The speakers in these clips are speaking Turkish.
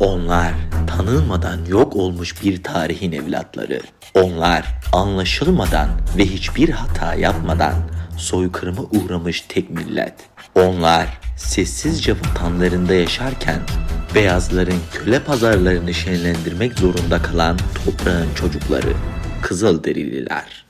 Onlar tanınmadan yok olmuş bir tarihin evlatları. Onlar anlaşılmadan ve hiçbir hata yapmadan soykırıma uğramış tek millet. Onlar sessizce vatanlarında yaşarken beyazların köle pazarlarını şenlendirmek zorunda kalan toprağın çocukları, Kızılderililer.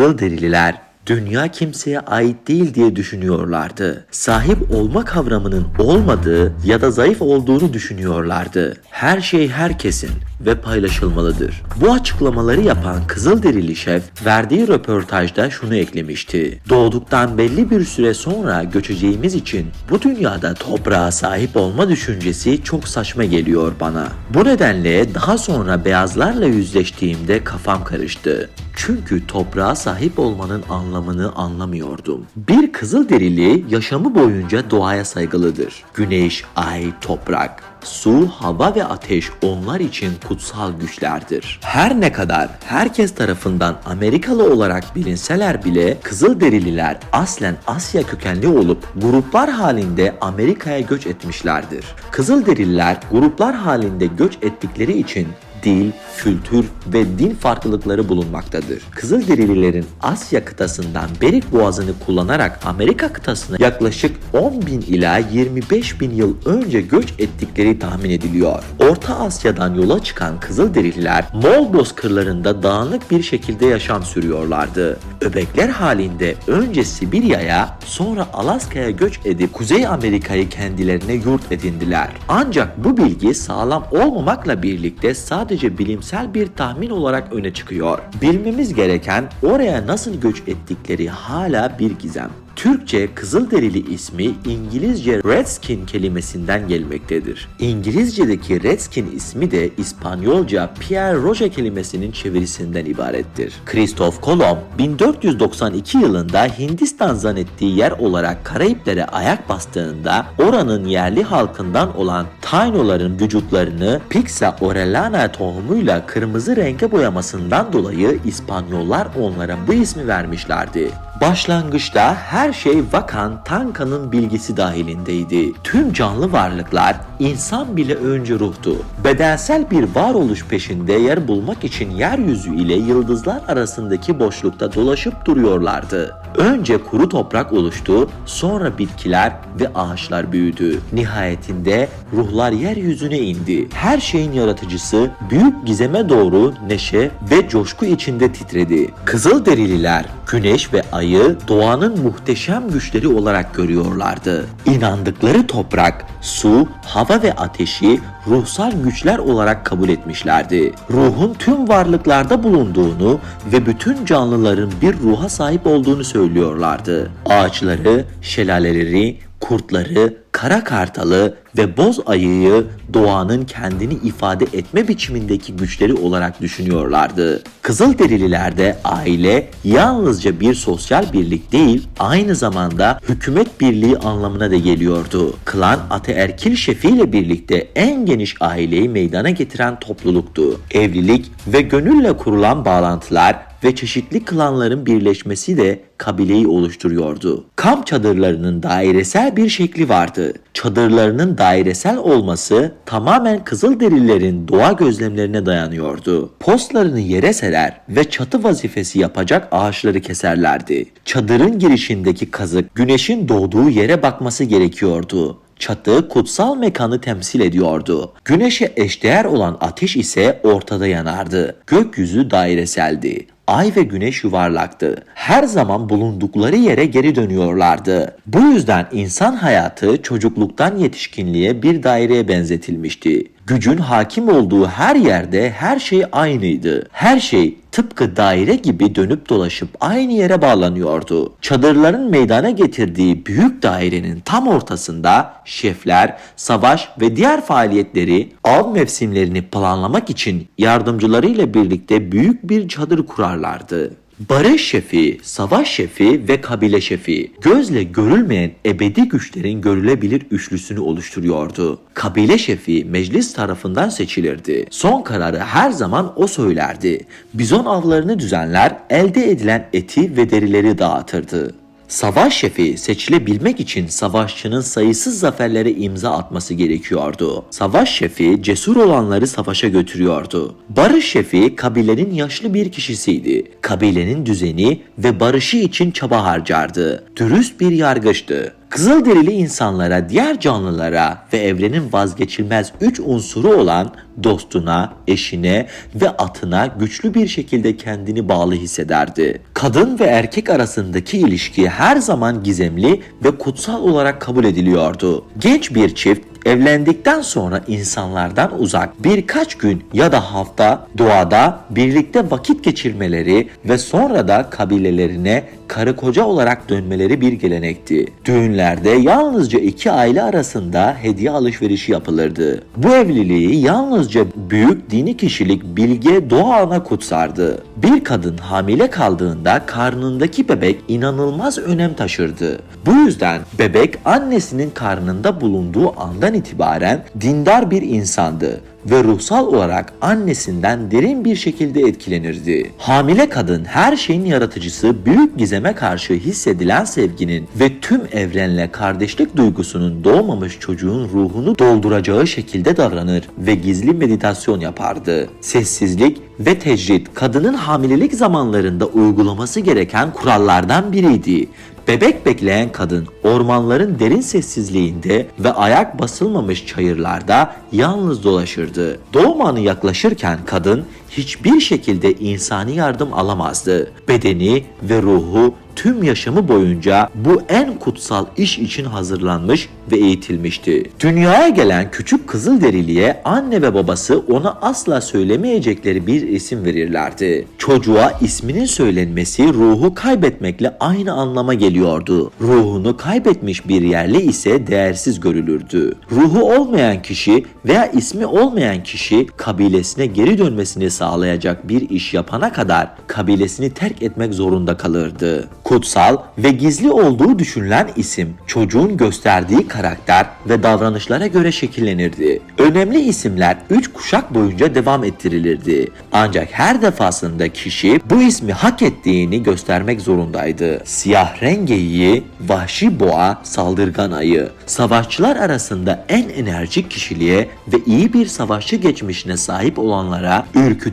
Kızılderililer dünya kimseye ait değil diye düşünüyorlardı. Sahip olma kavramının olmadığı ya da zayıf olduğunu düşünüyorlardı. Her şey herkesin ve paylaşılmalıdır. Bu açıklamaları yapan Kızılderili şef verdiği röportajda şunu eklemişti. Doğduktan belli bir süre sonra göçeceğimiz için bu dünyada toprağa sahip olma düşüncesi çok saçma geliyor bana. Bu nedenle daha sonra beyazlarla yüzleştiğimde kafam karıştı. Çünkü toprağa sahip olmanın anlamını anlamıyordum. Bir Kızılderili yaşamı boyunca doğaya saygılıdır. Güneş, ay, toprak, su, hava ve ateş onlar için kutsal güçlerdir. Her ne kadar herkes tarafından Amerikalı olarak bilinseler bile Kızılderililer aslen Asya kökenli olup gruplar halinde Amerika'ya göç etmişlerdir. Kızılderililer gruplar halinde göç ettikleri için dil, kültür ve din farklılıkları bulunmaktadır. Kızılderililerin Asya kıtasından Berik Boğazı'nı kullanarak Amerika kıtasına yaklaşık 10 bin ila 25 bin yıl önce göç ettikleri tahmin ediliyor. Orta Asya'dan yola çıkan Kızılderililer Moğol bozkırlarında dağınık bir şekilde yaşam sürüyorlardı. Öbekler halinde önce Sibirya'ya sonra Alaska'ya göç edip Kuzey Amerika'yı kendilerine yurt edindiler. Ancak bu bilgi sağlam olmamakla birlikte sadece bilimsel bir tahmin olarak öne çıkıyor. Bilmemiz gereken oraya nasıl göç ettikleri hala bir gizem. Türkçe Kızılderili ismi İngilizce Redskin kelimesinden gelmektedir. İngilizce'deki Redskin ismi de İspanyolca Pierre Roger kelimesinin çevirisinden ibarettir. Christoph Kolomb 1492 yılında Hindistan zannettiği yer olarak Karayiplere ayak bastığında oranın yerli halkından olan Tainoların vücutlarını Pixa orellana tohumuyla kırmızı renge boyamasından dolayı İspanyollar onlara bu ismi vermişlerdi. Başlangıçta her şey Vakan Tanka'nın bilgisi dahilindeydi. Tüm canlı varlıklar insan bile önce ruhtu. Bedensel bir varoluş peşinde yer bulmak için yeryüzü ile yıldızlar arasındaki boşlukta dolaşıp duruyorlardı. Önce kuru toprak oluştu, sonra bitkiler ve ağaçlar büyüdü. Nihayetinde ruhlar yeryüzüne indi. Her şeyin yaratıcısı büyük gizeme doğru neşe ve coşku içinde titredi. Kızılderililer güneş ve ayı doğanın muhteşem güçleri olarak görüyorlardı. İnandıkları toprak, su, hava ve ateşi ruhsal güçler olarak kabul etmişlerdi. Ruhun tüm varlıklarda bulunduğunu ve bütün canlıların bir ruha sahip olduğunu söylüyorlardı. Ağaçları, şelaleleri, kurtları, kara kartalı ve boz ayıyı doğanın kendini ifade etme biçimindeki güçleri olarak düşünüyorlardı. Kızılderililerde aile yalnızca bir sosyal birlik değil, aynı zamanda hükümet birliği anlamına da geliyordu. Klan ataerkil şefiyle birlikte en geniş aileyi meydana getiren topluluktu. Evlilik ve gönülle kurulan bağlantılar ve çeşitli klanların birleşmesi de kabileyi oluşturuyordu. Kamp çadırlarının dairesel bir şekli vardı. Çadırlarının dairesel olması tamamen Kızılderililerin doğa gözlemlerine dayanıyordu. Postlarını yere serer ve çatı vazifesi yapacak ağaçları keserlerdi. Çadırın girişindeki kazık güneşin doğduğu yere bakması gerekiyordu. Çatı kutsal mekanı temsil ediyordu. Güneşe eşdeğer olan ateş ise ortada yanardı. Gökyüzü daireseldi. Ay ve güneş yuvarlaktı. Her zaman bulundukları yere geri dönüyorlardı. Bu yüzden insan hayatı çocukluktan yetişkinliğe bir daireye benzetilmişti. Gücün hakim olduğu her yerde her şey aynıydı. Her şey tıpkı daire gibi dönüp dolaşıp aynı yere bağlanıyordu. Çadırların meydana getirdiği büyük dairenin tam ortasında şefler, savaş ve diğer faaliyetleri av mevsimlerini planlamak için yardımcılarıyla birlikte büyük bir çadır kurarlardı. Barış şefi, savaş şefi ve kabile şefi gözle görülmeyen ebedi güçlerin görülebilir üçlüsünü oluşturuyordu. Kabile şefi meclis tarafından seçilirdi. Son kararı her zaman o söylerdi. Bizon avlarını düzenler, elde edilen eti ve derileri dağıtırdı. Savaş şefi seçilebilmek için savaşçının sayısız zaferlere imza atması gerekiyordu. Savaş şefi cesur olanları savaşa götürüyordu. Barış şefi kabilenin yaşlı bir kişisiydi. Kabilenin düzeni ve barışı için çaba harcardı. Dürüst bir yargıçtı. Kızılderili insanlara, diğer canlılara ve evrenin vazgeçilmez üç unsuru olan dostuna, eşine ve atına güçlü bir şekilde kendini bağlı hissederdi. Kadın ve erkek arasındaki ilişki her zaman gizemli ve kutsal olarak kabul ediliyordu. Genç bir çift evlendikten sonra insanlardan uzak birkaç gün ya da hafta doğada birlikte vakit geçirmeleri ve sonra da kabilelerine karı koca olarak dönmeleri bir gelenekti. Düğünlerde yalnızca iki aile arasında hediye alışverişi yapılırdı. Bu evliliği yalnızca büyük dini kişilik bilge doğa ana kutsardı. Bir kadın hamile kaldığında karnındaki bebek inanılmaz önem taşırdı. Bu yüzden bebek annesinin karnında bulunduğu andan itibaren dindar bir insandı ve ruhsal olarak annesinden derin bir şekilde etkilenirdi. Hamile kadın her şeyin yaratıcısı büyük gizeme karşı hissedilen sevginin ve tüm evrenle kardeşlik duygusunun doğmamış çocuğun ruhunu dolduracağı şekilde davranır ve gizli meditasyon yapardı. Sessizlik ve tecrit kadının hamilelik zamanlarında uygulaması gereken kurallardan biriydi. Bebek bekleyen kadın ormanların derin sessizliğinde ve ayak basılmamış çayırlarda yalnız dolaşırdı. Doğum anı yaklaşırken kadın hiçbir şekilde insani yardım alamazdı. Bedeni ve ruhu tüm yaşamı boyunca bu en kutsal iş için hazırlanmış ve eğitilmişti. Dünyaya gelen küçük Kızılderili'ye anne ve babası ona asla söylemeyecekleri bir isim verirlerdi. Çocuğa isminin söylenmesi ruhu kaybetmekle aynı anlama geliyordu. Ruhunu kaybetmiş bir yerli ise değersiz görülürdü. Ruhu olmayan kişi veya ismi olmayan kişi kabilesine geri dönmesini sağlayacak bir iş yapana kadar kabilesini terk etmek zorunda kalırdı. Kutsal ve gizli olduğu düşünülen isim çocuğun gösterdiği karakter ve davranışlara göre şekillenirdi. Önemli isimler 3 kuşak boyunca devam ettirilirdi. Ancak her defasında kişi bu ismi hak ettiğini göstermek zorundaydı. Siyah rengeyi, vahşi boğa, saldırgan ayı. Savaşçılar arasında en enerjik kişiliğe ve iyi bir savaşçı geçmişine sahip olanlara ürkütücü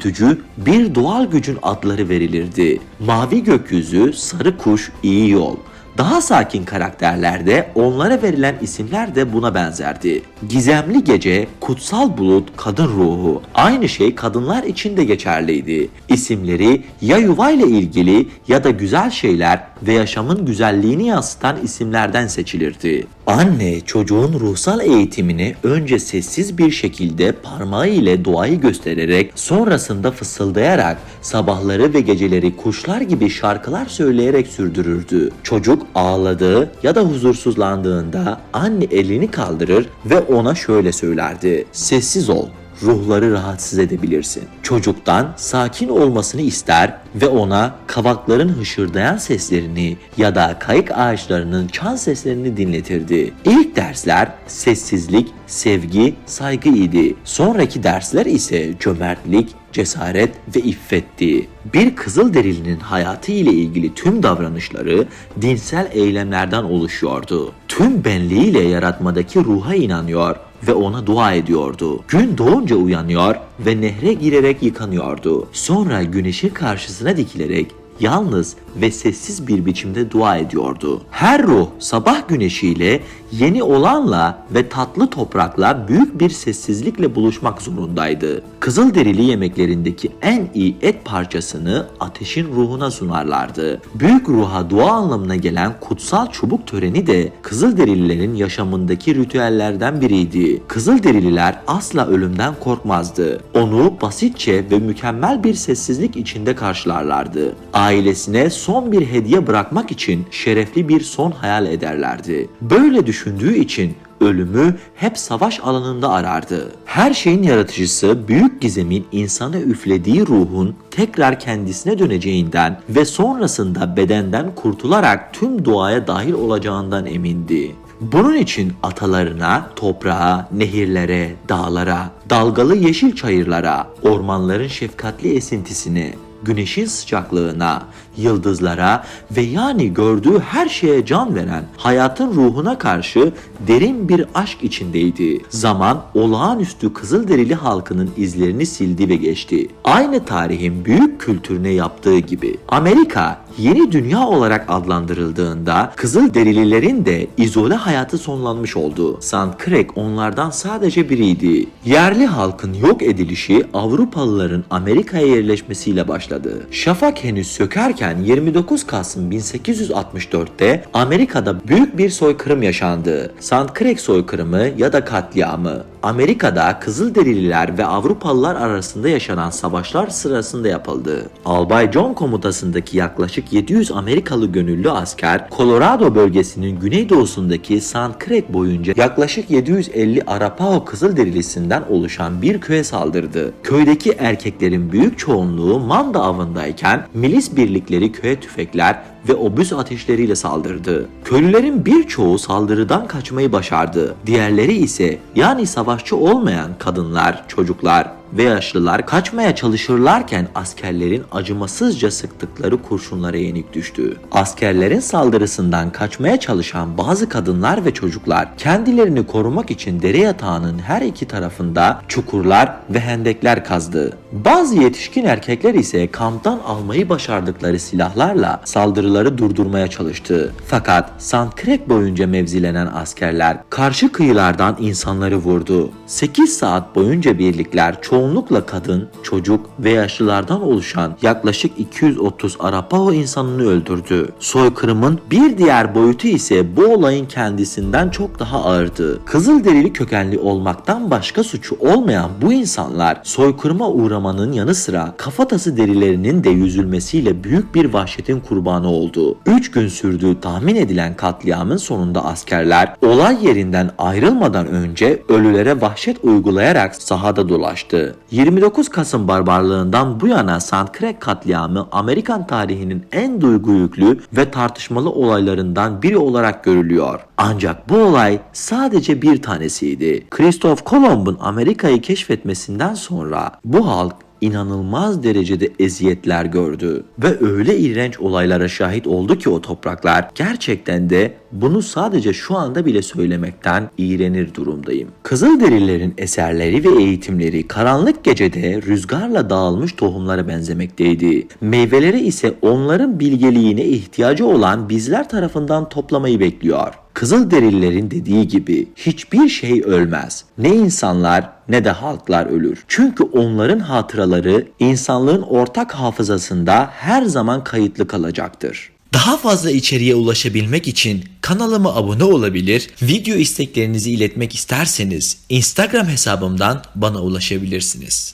bir doğal gücün adları verilirdi. Mavi gökyüzü, sarı kuş, iyi yol. Daha sakin karakterlerde onlara verilen isimler de buna benzerdi. Gizemli gece, kutsal bulut, kadın ruhu. Aynı şey kadınlar için de geçerliydi. İsimleri ya yuvayla ilgili ya da güzel şeyler ve yaşamın güzelliğini yansıtan isimlerden seçilirdi. Anne çocuğun ruhsal eğitimini önce sessiz bir şekilde parmağı ile doğayı göstererek sonrasında fısıldayarak sabahları ve geceleri kuşlar gibi şarkılar söyleyerek sürdürürdü. Çocuk ağladığı ya da huzursuzlandığında anne elini kaldırır ve ona şöyle söylerdi. Sessiz ol ruhları rahatsız edebilirsin. Çocuktan sakin olmasını ister ve ona kavakların hışırdayan seslerini ya da kayık ağaçlarının çan seslerini dinletirdi. İlk dersler sessizlik, sevgi, saygı idi. Sonraki dersler ise cömertlik, cesaret ve iffetti. Bir Kızılderili'nin hayatı ile ilgili tüm davranışları dinsel eylemlerden oluşuyordu. Tüm benliğiyle yaratmadaki ruha inanıyor ve ona dua ediyordu. Gün doğunca uyanıyor ve nehre girerek yıkanıyordu. Sonra güneşin karşısına dikilerek yalnız ve sessiz bir biçimde dua ediyordu. Her ruh sabah güneşiyle, yeni olanla ve tatlı toprakla büyük bir sessizlikle buluşmak zorundaydı. Kızılderili yemeklerindeki en iyi et parçasını ateşin ruhuna sunarlardı. Büyük ruha dua anlamına gelen kutsal çubuk töreni de Kızılderililerin yaşamındaki ritüellerden biriydi. Kızılderililer asla ölümden korkmazdı. Onu basitçe ve mükemmel bir sessizlik içinde karşılarlardı. Ailesine son bir hediye bırakmak için şerefli bir son hayal ederlerdi. Böyle düşündüğü için ölümü hep savaş alanında arardı. Her şeyin yaratıcısı büyük gizemin insana üflediği ruhun tekrar kendisine döneceğinden ve sonrasında bedenden kurtularak tüm doğaya dahil olacağından emindi. Bunun için atalarına, toprağa, nehirlere, dağlara, dalgalı yeşil çayırlara, ormanların şefkatli esintisini, güneşin sıcaklığına, yıldızlara ve yani gördüğü her şeye can veren hayatın ruhuna karşı derin bir aşk içindeydi. Zaman olağanüstü Kızılderili halkının izlerini sildi ve geçti. Aynı tarihin büyük kültürüne yaptığı gibi. Amerika yeni dünya olarak adlandırıldığında Kızılderililerin de izole hayatı sonlanmış oldu. St. Craig onlardan sadece biriydi. Yerli halkın yok edilişi Avrupalıların Amerika'ya yerleşmesiyle başladı. Şafak henüz sökerken 29 Kasım 1864'te Amerika'da büyük bir soykırım yaşandı. St. Craig soykırımı ya da katliamı. Amerika'da Kızılderililer ve Avrupalılar arasında yaşanan savaşlar sırasında yapıldı. Albay John komutasındaki yaklaşık 700 Amerikalı gönüllü asker Colorado bölgesinin güneydoğusundaki St. Craig boyunca yaklaşık 750 Arapaho Kızılderilisinden oluşan bir köye saldırdı. Köydeki erkeklerin büyük çoğunluğu manda avındayken milis birlikleri köye tüfekler ve obüs ateşleriyle saldırdı. Köylülerin birçoğu saldırıdan kaçmayı başardı. Diğerleri ise yani savaşçı olmayan kadınlar, çocuklar ve yaşlılar kaçmaya çalışırlarken askerlerin acımasızca sıktıkları kurşunlara yenik düştü. Askerlerin saldırısından kaçmaya çalışan bazı kadınlar ve çocuklar kendilerini korumak için dere yatağının her iki tarafında çukurlar ve hendekler kazdı. Bazı yetişkin erkekler ise kamptan almayı başardıkları silahlarla saldırıları durdurmaya çalıştı. Fakat Sandkrek boyunca mevzilenen askerler karşı kıyılardan insanları vurdu. 8 saat boyunca birlikler çoğunlukla kadın, çocuk ve yaşlılardan oluşan yaklaşık 230 Arapaho insanını öldürdü. Soykırımın bir diğer boyutu ise bu olayın kendisinden çok daha ağırdı. Kızılderili kökenli olmaktan başka suçu olmayan bu insanlar soykırıma uğramanın yanı sıra kafatası derilerinin de yüzülmesiyle büyük bir vahşetin kurbanı oldu. 3 gün sürdüğü tahmin edilen katliamın sonunda askerler olay yerinden ayrılmadan önce ölülere vahşet uygulayarak sahada dolaştı. 29 Kasım barbarlığından bu yana Sandcrack katliamı Amerikan tarihinin en duygu yüklü ve tartışmalı olaylarından biri olarak görülüyor. Ancak bu olay sadece bir tanesiydi. Christoph Kolomb'un Amerika'yı keşfetmesinden sonra bu halk inanılmaz derecede eziyetler gördü ve öyle iğrenç olaylara şahit oldu ki o topraklar gerçekten de bunu sadece şu anda bile söylemekten iğrenir durumdayım. Kızılderililerin eserleri ve eğitimleri karanlık gecede rüzgarla dağılmış tohumlara benzemekteydi. Meyveleri ise onların bilgeliğine ihtiyacı olan bizler tarafından toplamayı bekliyor. Kızılderililerin dediği gibi hiçbir şey ölmez. Ne insanlar ne de halklar ölür. Çünkü onların hatıraları insanlığın ortak hafızasında her zaman kayıtlı kalacaktır. Daha fazla içeriğe ulaşabilmek için kanalıma abone olabilir, video isteklerinizi iletmek isterseniz Instagram hesabımdan bana ulaşabilirsiniz.